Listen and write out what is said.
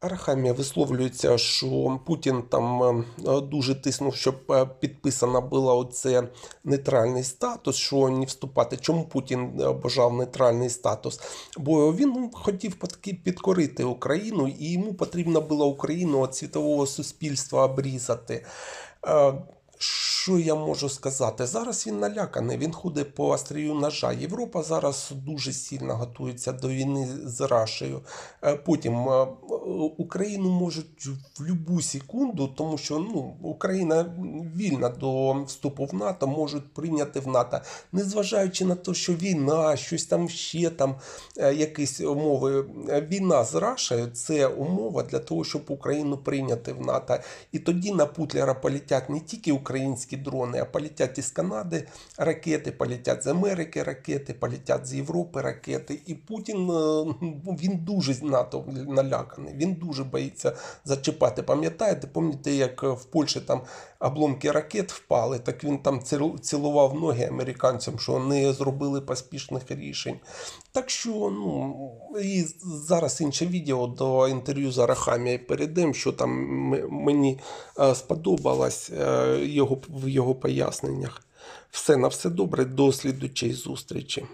Арахамія висловлюється, що Путін там е, дуже тиснув, щоб е, підписана була оце нейтральний статус, що не вступати. Чому Путін е, бажав нейтральний статус? Бо він хотів підкорити Україну, і йому потрібно було Україну від світового суспільства обрізати. Що я можу сказати? Зараз він наляканий, він ходить по острію ножа. Європа зараз дуже сильно готується до війни з Рашею. Е, Потім е, Україну можуть в будь-яку секунду, тому що ну, Україна вільна до вступу в НАТО, можуть прийняти в НАТО, незважаючи на те, що війна, щось там ще там, е, якісь умови. Війна з Рашею це умова для того, щоб Україну прийняти в НАТО. І тоді на Путлера полетять не тільки українські дрони, а політять із Канади ракети, політять з Америки ракети, політять з Європи ракети. І Путін е, він дуже НАТО наляканий. Він дуже боїться зачіпати. Пам'ятаєте, пам'ятаєте, як в Польщі там обломки ракет впали, так він там цілував ноги американцям, що не зробили поспішних рішень. Так що, ну, і зараз інше відео до інтерв'ю з Арахамією перейдемо, що там мені е, сподобалось е, його, в його поясненнях. Все на все добре, до слідучої зустрічі.